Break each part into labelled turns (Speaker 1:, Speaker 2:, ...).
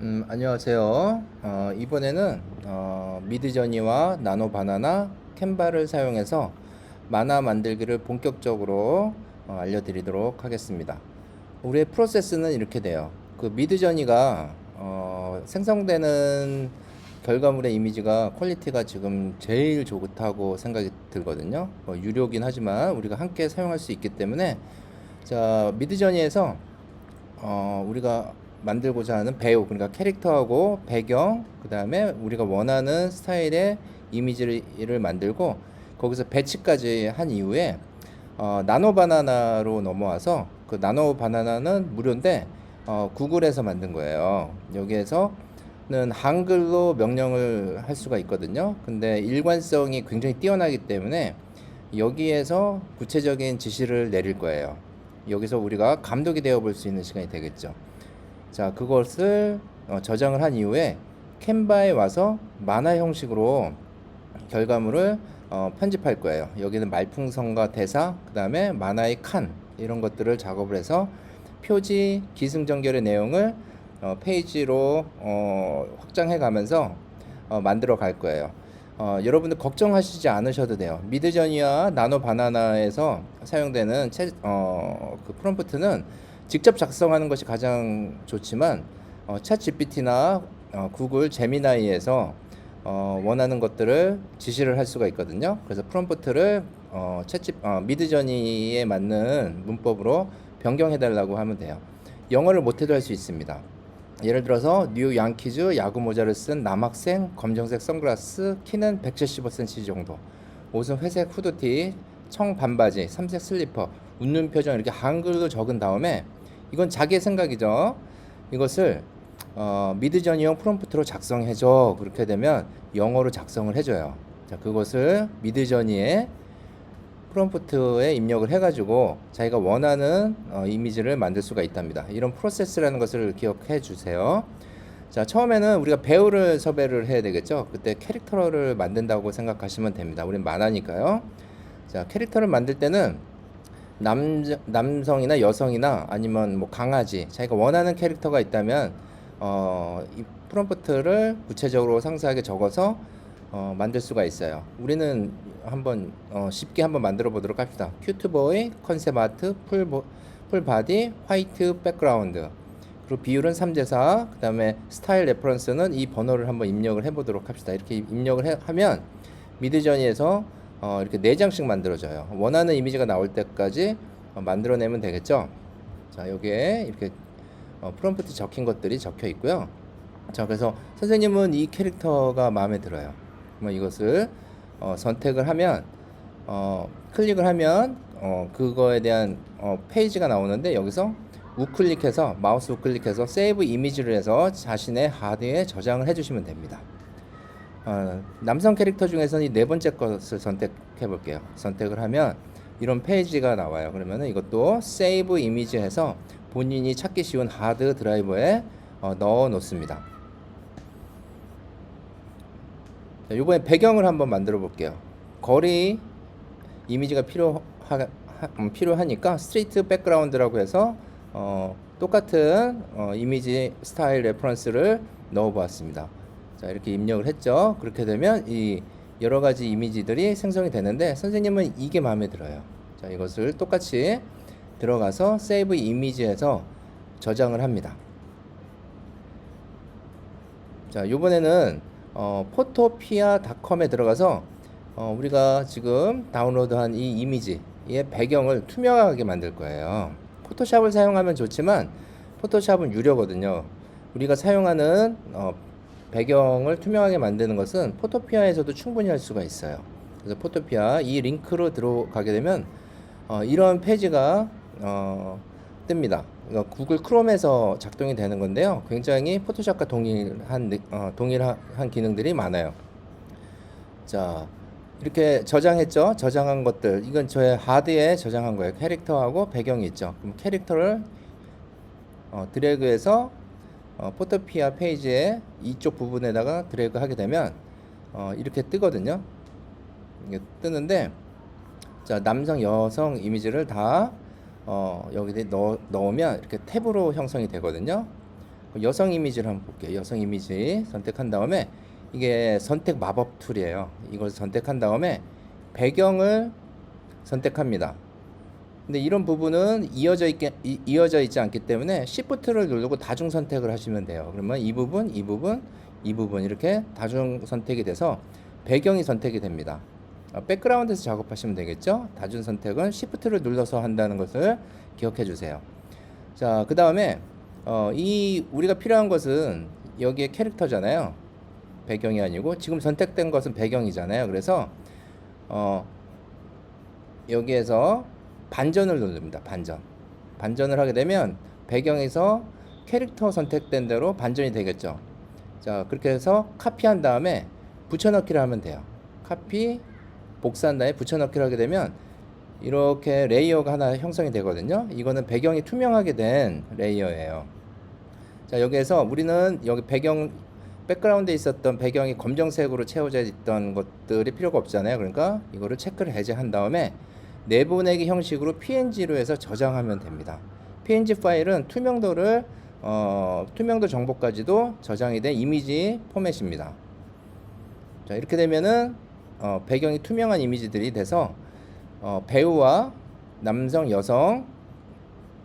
Speaker 1: 음, 안녕하세요. 어, 이번에는 어, 미드저니와 나노 바나나 캔바를 사용해서 만화 만들기를 본격적으로 어, 알려드리도록 하겠습니다. 우리의 프로세스는 이렇게 돼요. 그 미드저니가 어, 생성되는 결과물의 이미지가 퀄리티가 지금 제일 좋다고 생각이 들거든요. 뭐 유료긴 하지만 우리가 함께 사용할 수 있기 때문에 자 미드저니에서 어, 우리가 만들고자 하는 배우, 그러니까 캐릭터하고 배경, 그 다음에 우리가 원하는 스타일의 이미지를 만들고 거기서 배치까지 한 이후에 어, 나노 바나나로 넘어와서 그 나노 바나나는 무료인데 어, 구글에서 만든 거예요. 여기에서는 한글로 명령을 할 수가 있거든요. 근데 일관성이 굉장히 뛰어나기 때문에 여기에서 구체적인 지시를 내릴 거예요. 여기서 우리가 감독이 되어 볼 수 있는 시간이 되겠죠. 자, 그것을 어, 저장을 한 이후에 캔바에 와서 만화 형식으로 결과물을 어, 편집할 거예요. 여기는 말풍선과 대사, 그 다음에 만화의 칸 이런 것들을 작업을 해서 표지, 기승전결의 내용을 어, 페이지로 어, 확장해 가면서 어, 만들어 갈 거예요. 어, 여러분들 걱정하시지 않으셔도 돼요. 미드저니와 나노 바나나에서 사용되는 채, 어, 그 프롬프트는 직접 작성하는 것이 가장 좋지만 어, 챗 GPT나 어, 구글 제미나이에서 어, 원하는 것들을 지시를 할 수가 있거든요. 그래서 프롬프트를 어, 챗 G, 어, 미드저니에 맞는 문법으로 변경해 달라고 하면 돼요. 영어를 못해도 할 수 있습니다. 예를 들어서 뉴 양키즈 야구 모자를 쓴 남학생 검정색 선글라스 키는 175cm 정도 옷은 회색 후드티 청 반바지 삼색 슬리퍼 웃는 표정 이렇게 한글로 적은 다음에 이건 자기의 생각이죠 이것을 어, 미드저니용 프롬프트로 작성해줘 그렇게 되면 영어로 작성을 해줘요 자 그것을 미드저니에 프롬프트에 입력을 해가지고 자기가 원하는 어, 이미지를 만들 수가 있답니다. 이런 프로세스라는 것을 기억해 주세요. 자, 처음에는 우리가 배우를 섭외를 해야 되겠죠. 그때 캐릭터를 만든다고 생각하시면 됩니다. 우린 만화니까요. 자, 캐릭터를 만들 때는 남, 남성이나 여성이나 아니면 뭐 강아지, 자기가 원하는 캐릭터가 있다면 어, 이 프롬프트를 구체적으로 상세하게 적어서 어, 만들 수가 있어요. 우리는 한번 어, 쉽게 한번 만들어 보도록 합시다. 큐트보이, 컨셉 아트, 풀, 풀 바디, 화이트 백그라운드. 그리고 비율은 3대4. 그 다음에 스타일 레퍼런스는 이 번호를 한번 입력을 해 보도록 합시다. 이렇게 입력을 해, 하면 미드저니에서 어, 이렇게 4장씩 만들어져요. 원하는 이미지가 나올 때까지 어, 만들어내면 되겠죠. 자, 여기에 이렇게 어, 프롬프트 적힌 것들이 적혀 있고요. 자, 그래서 선생님은 이 캐릭터가 마음에 들어요. 그러면 이것을 어, 선택을 하면 어, 클릭을 하면 어, 그거에 대한 어, 페이지가 나오는데 여기서 우클릭해서 마우스 우클릭해서 세이브 이미지를 해서 자신의 하드에 저장을 해주시면 됩니다. 어, 남성 캐릭터 중에서는 이 네 번째 것을 선택해 볼게요. 선택을 하면 이런 페이지가 나와요. 그러면 이것도 세이브 이미지 해서 본인이 찾기 쉬운 하드 드라이버에 어, 넣어 놓습니다. 자, 이번에 배경을 한번 만들어 볼게요. 거리 이미지가 필요하, 하, 음, 필요하니까 스트리트 백그라운드라고 해서 어, 똑같은 어, 이미지 스타일 레퍼런스를 넣어 보았습니다. 자, 이렇게 입력을 했죠. 그렇게 되면 이 여러 가지 이미지들이 생성이 되는데 선생님은 이게 마음에 들어요. 자, 이것을 똑같이 들어가서 세이브 이미지에서 저장을 합니다. 자, 이번에는 어, 포토피아닷컴에 들어가서 어, 우리가 지금 다운로드한 이 이미지의 배경을 투명하게 만들 거예요. 포토샵을 사용하면 좋지만 포토샵은 유료거든요. 우리가 사용하는 어, 배경을 투명하게 만드는 것은 포토피아에서도 충분히 할 수가 있어요. 그래서 포토피아 이 링크로 들어가게 되면 어, 이런 페이지가 어, 뜹니다. 그러니까 구글 크롬에서 작동이 되는 건데요. 굉장히 포토샵과 동일한 느- 어, 동일한 기능들이 많아요. 자, 이렇게 저장했죠. 저장한 것들. 이건 저의 하드에 저장한 거예요. 캐릭터하고 배경이 있죠. 그럼 캐릭터를 어, 드래그해서 어, 포토피아 페이지에 이쪽 부분에다가 드래그 하게 되면 어, 이렇게 뜨거든요. 이게 뜨는데 자 남성 여성 이미지를 다 어, 여기에 넣, 넣으면 이렇게 탭으로 형성이 되거든요. 여성 이미지를 한번 볼게요. 여성 이미지 선택한 다음에 이게 선택 마법 툴이에요. 이걸 선택한 다음에 배경을 선택합니다. 근데 이런 부분은 이어져 있게 이- 이어져 있지 않기 때문에 Shift를 누르고 다중 선택을 하시면 돼요. 그러면 이 부분, 이 부분, 이 부분 이렇게 다중 선택이 돼서 배경이 선택이 됩니다. 어, 백그라운드에서 작업하시면 되겠죠? 다중 선택은 Shift를 눌러서 한다는 것을 기억해 주세요. 자, 그 다음에 어, 이 우리가 필요한 것은 여기에 캐릭터잖아요. 배경이 아니고 지금 선택된 것은 배경이잖아요. 그래서 어, 여기에서 반전을 누릅니다. 반전. 반전을 하게 되면 배경에서 캐릭터 선택된 대로 반전이 되겠죠. 자, 그렇게 해서 카피한 다음에 붙여넣기를 하면 돼요. 카피, 복사한 다음에 붙여넣기를 하게 되면 이렇게 레이어가 하나 형성이 되거든요. 이거는 배경이 투명하게 된 레이어예요. 자, 여기에서 우리는 여기 배경 백그라운드에 있었던 배경이 검정색으로 채워져 있던 것들이 필요가 없잖아요. 그러니까 이거를 체크를 해제한 다음에 내보내기 형식으로 PNG로 해서 저장하면 됩니다. PNG 파일은 투명도를 어, 투명도 정보까지도 저장이 된 이미지 포맷입니다. 자, 이렇게 되면은 어, 배경이 투명한 이미지들이 돼서 어, 배우와 남성, 여성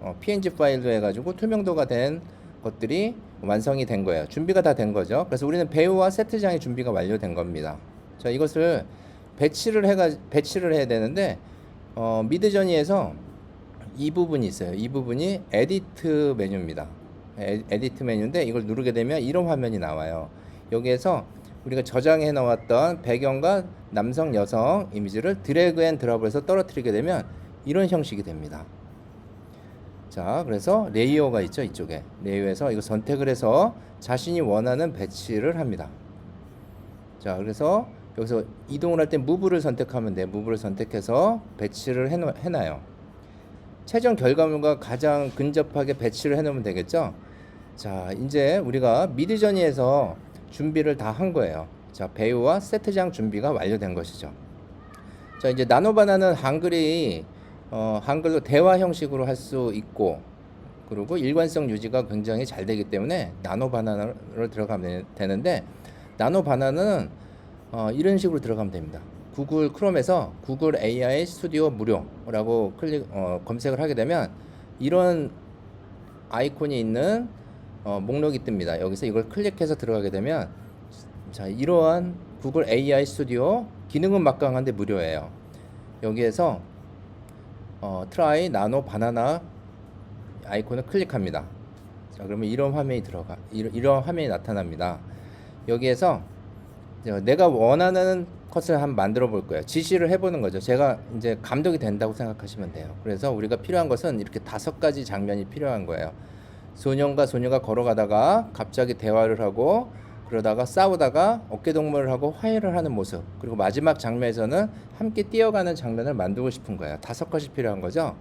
Speaker 1: 어, PNG 파일로 해가지고 투명도가 된 것들이 완성이 된 거예요. 준비가 다 된 거죠. 그래서 우리는 배우와 세트장의 준비가 완료된 겁니다. 자, 이것을 배치를 해가 배치를 해야 되는데 어, 미드저니에서 이 부분이 있어요. 이 부분이 에디트 메뉴입니다. 에, 에디트 메뉴인데 이걸 누르게 되면 이런 화면이 나와요. 여기에서 우리가 저장해 놓았던 배경과 남성, 여성 이미지를 드래그 앤 드랍을 해서 떨어뜨리게 되면 이런 형식이 됩니다. 자, 그래서 레이어가 있죠, 이쪽에. 레이어에서 이거 선택을 해서 자신이 원하는 배치를 합니다. 자, 그래서 여기서 이동을 할 때 무브를 선택하면 돼. 무브를 선택해서 배치를 해놓, 해놔요. 최종 결과물과 가장 근접하게 배치를 해놓으면 되겠죠. 자, 이제 우리가 미드저니에서 준비를 다 한 거예요. 자, 배우와 세트장 준비가 완료된 것이죠. 자, 이제 나노바나는 한글이 어, 한글로 대화 형식으로 할 수 있고 그리고 일관성 유지가 굉장히 잘 되기 때문에 나노 바나나로 들어가면 되는데 나노 바나나는 어, 이런 식으로 들어가면 됩니다. 구글 크롬에서 구글 AI 스튜디오 무료라고 클릭 어, 검색을 하게 되면 이런 아이콘이 있는 어, 목록이 뜹니다. 여기서 이걸 클릭해서 들어가게 되면 자 이러한 구글 AI 스튜디오 기능은 막강한데 무료예요. 여기에서 어, 트라이 나노 바나나 아이콘을 클릭합니다. 자, 그러면 이런 화면이 들어가 이런, 이런 화면이 나타납니다. 여기에서 내가 원하는 컷을 한번 만들어 볼 거예요. 지시를 해보는 거죠. 제가 이제 감독이 된다고 생각하시면 돼요. 그래서 우리가 필요한 것은 이렇게 다섯 가지 장면이 필요한 거예요. 소년과 소녀가 걸어가다가 갑자기 대화를 하고 그러다가 싸우다가 어깨동무를 하고 화해를 하는 모습 그리고 마지막 장면에서는 함께 뛰어가는 장면을 만들고 싶은 거예요. 다섯 가지 필요한 거죠.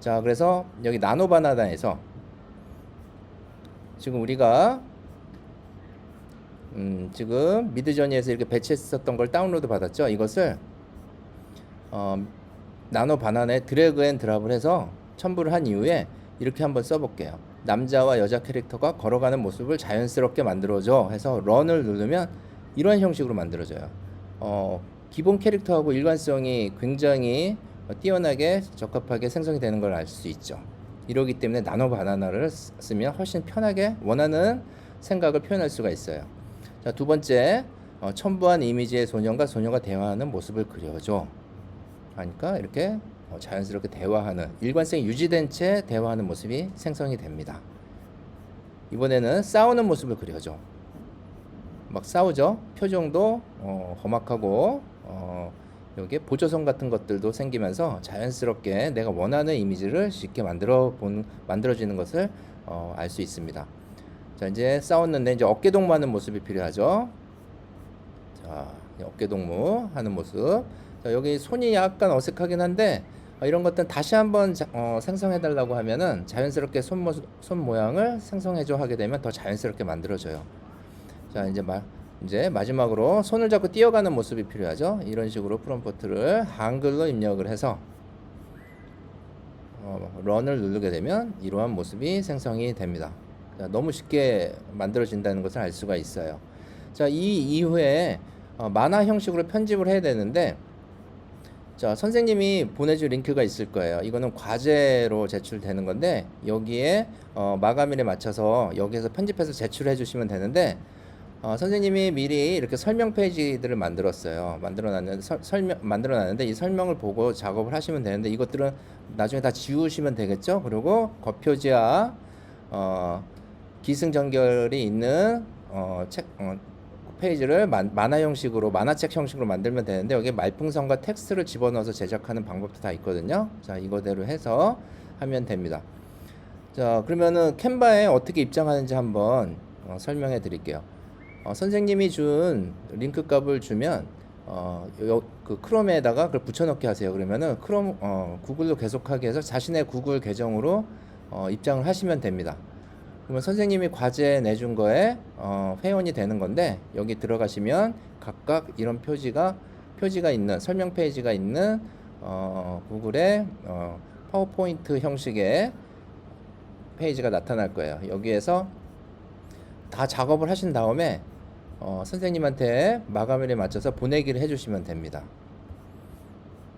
Speaker 1: 자, 그래서 여기 나노바나다에서 지금 우리가 음, 지금 미드저니에서 이렇게 배치했었던 걸 다운로드 받았죠. 이것을 어, 나노 바나나에 드래그 앤 드랍을 해서 첨부를 한 이후에 이렇게 한번 써볼게요. 남자와 여자 캐릭터가 걸어가는 모습을 자연스럽게 만들어줘 해서 런을 누르면 이런 형식으로 만들어져요. 어, 기본 캐릭터하고 일관성이 굉장히 뛰어나게 적합하게 생성이 되는 걸 알 수 있죠. 이러기 때문에 나노 바나나를 쓰- 쓰면 훨씬 편하게 원하는 생각을 표현할 수가 있어요. 자, 두 번째, 어, 첨부한 이미지의 소년과 소녀가 대화하는 모습을 그려줘. 하니까 이렇게 어, 자연스럽게 대화하는 일관성이 유지된 채 대화하는 모습이 생성이 됩니다. 이번에는 싸우는 모습을 그려줘. 막 싸우죠. 표정도 어, 험악하고 어, 여기에 보조선 같은 것들도 생기면서 자연스럽게 내가 원하는 이미지를 쉽게 만들어 본 만들어지는 것을 어, 알 수 있습니다. 자 이제 싸웠는데 이제 어깨 동무하는 모습이 필요하죠. 자 어깨 동무 하는 모습. 자 여기 손이 약간 어색하긴 한데 어, 이런 것들 다시 한번 자- 어, 생성해 달라고 하면은 자연스럽게 손, 모습, 손 모양을 생성해 줘 하게 되면 더 자연스럽게 만들어져요. 자 이제 마, 이제 마지막으로 손을 잡고 뛰어가는 모습이 필요하죠. 이런 식으로 프롬프트를 한글로 입력을 해서 어, 런을 누르게 되면 이러한 모습이 생성이 됩니다. 자, 너무 쉽게 만들어진다는 것을 알 수가 있어요. 자, 이 이후에 어, 만화 형식으로 편집을 해야 되는데 자, 선생님이 보내줄 링크가 있을 거예요. 이거는 과제로 제출되는 건데 여기에 어, 마감일에 맞춰서 여기에서 편집해서 제출해 주시면 되는데 어, 선생님이 미리 이렇게 설명 페이지들을 만들었어요. 만들어놨는데 설, 설명 만들어놨는데 이 설명을 보고 작업을 하시면 되는데 이것들은 나중에 다 지우시면 되겠죠. 그리고 겉표지와 어, 기승전결이 있는 어, 책 어, 페이지를 만, 만화 형식으로 만화책 형식으로 만들면 되는데 여기에 말풍선과 텍스트를 집어넣어서 제작하는 방법도 다 있거든요. 자 이거대로 해서 하면 됩니다. 자 그러면은 캔바에 어떻게 입장하는지 한번 어, 설명해 드릴게요. 어, 선생님이 준 링크 값을 주면 어, 요, 그 크롬에다가 그걸 붙여넣기 하세요. 그러면은 크롬 어, 구글로 계속하게 해서 자신의 구글 계정으로 어, 입장을 하시면 됩니다. 그러면 선생님이 과제 내준 거에 어, 회원이 되는 건데 여기 들어가시면 각각 이런 표지가 표지가 있는 설명 페이지가 있는 어, 구글의 어, 파워포인트 형식의 페이지가 나타날 거예요. 여기에서 다 작업을 하신 다음에 어, 선생님한테 마감일에 맞춰서 보내기를 해주시면 됩니다.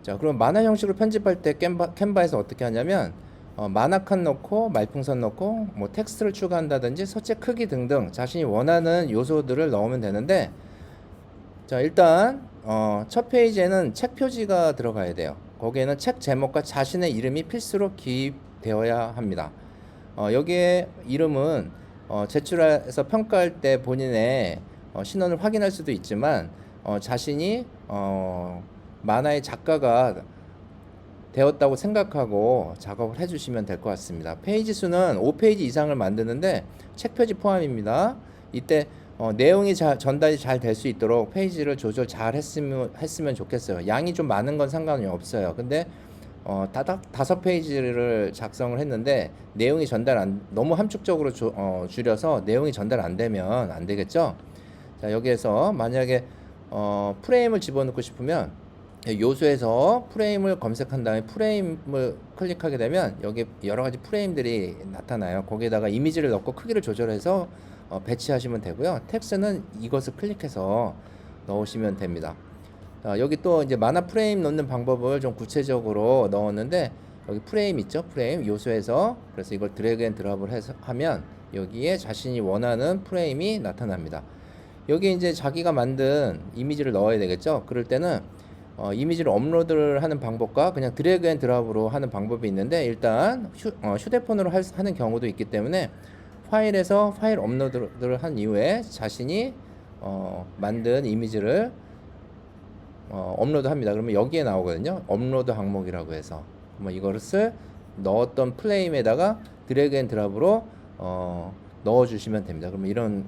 Speaker 1: 자, 그럼 만화 형식으로 편집할 때 캔바, 캔바에서 어떻게 하냐면 어, 만화 칸 넣고 말풍선 넣고 뭐 텍스트를 추가한다든지 서체 크기 등등 자신이 원하는 요소들을 넣으면 되는데 자 일단 어, 첫 페이지에는 책 표지가 들어가야 돼요. 거기에는 책 제목과 자신의 이름이 필수로 기입되어야 합니다. 어, 여기에 이름은 어, 제출해서 평가할 때 본인의 어, 신원을 확인할 수도 있지만 어, 자신이 어, 만화의 작가가 되었다고 생각하고 작업을 해주시면 될 것 같습니다. 페이지 수는 5페이지 이상을 만드는데 책 표지 포함입니다. 이때 어, 내용이 자, 전달이 잘 될 수 있도록 페이지를 조절 잘 했으면, 했으면 좋겠어요. 양이 좀 많은 건 상관이 없어요. 근데 어, 다다, 다섯 페이지를 작성을 했는데 내용이 전달 안 너무 함축적으로 조, 어, 줄여서 내용이 전달 안 되면 안 되겠죠. 자 여기에서 만약에 어, 프레임을 집어넣고 싶으면 요소에서 프레임을 검색한 다음에 프레임을 클릭하게 되면 여기 여러 가지 프레임들이 나타나요. 거기에다가 이미지를 넣고 크기를 조절해서 어, 배치하시면 되고요. 텍스트는 이것을 클릭해서 넣으시면 됩니다. 자, 여기 또 이제 만화 프레임 넣는 방법을 좀 구체적으로 넣었는데 여기 프레임 있죠? 프레임 요소에서 그래서 이걸 드래그 앤 드랍을 해서 하면 여기에 자신이 원하는 프레임이 나타납니다. 여기 이제 자기가 만든 이미지를 넣어야 되겠죠? 그럴 때는 어, 이미지를 업로드를 하는 방법과 그냥 드래그 앤 드랍으로 하는 방법이 있는데 일단 휴, 어, 휴대폰으로 할, 하는 경우도 있기 때문에 파일에서 파일 업로드를 한 이후에 자신이 어, 만든 이미지를 어, 업로드 합니다. 그러면 여기에 나오거든요. 업로드 항목이라고 해서 뭐 이것을 넣었던 플레임에다가 드래그 앤 드랍으로 어, 넣어 주시면 됩니다. 그러면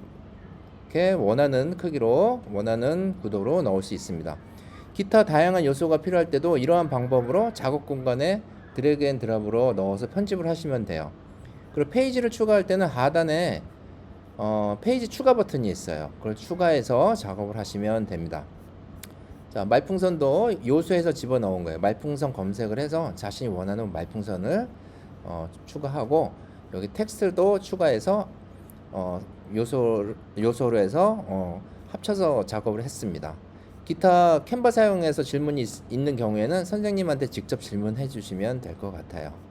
Speaker 1: 이렇게 원하는 크기로 원하는 구도로 넣을 수 있습니다. 기타 다양한 요소가 필요할 때도 이러한 방법으로 작업 공간에 드래그 앤 드랍으로 넣어서 편집을 하시면 돼요. 그리고 페이지를 추가할 때는 하단에 어, 페이지 추가 버튼이 있어요. 그걸 추가해서 작업을 하시면 됩니다. 자, 말풍선도 요소에서 집어넣은 거예요. 말풍선 검색을 해서 자신이 원하는 말풍선을 어, 추가하고 여기 텍스트도 추가해서 어, 요소 요소로 해서 어, 합쳐서 작업을 했습니다. 기타 캔바 사용해서 질문이 있, 있는 경우에는 선생님한테 직접 질문해 주시면 될 것 같아요.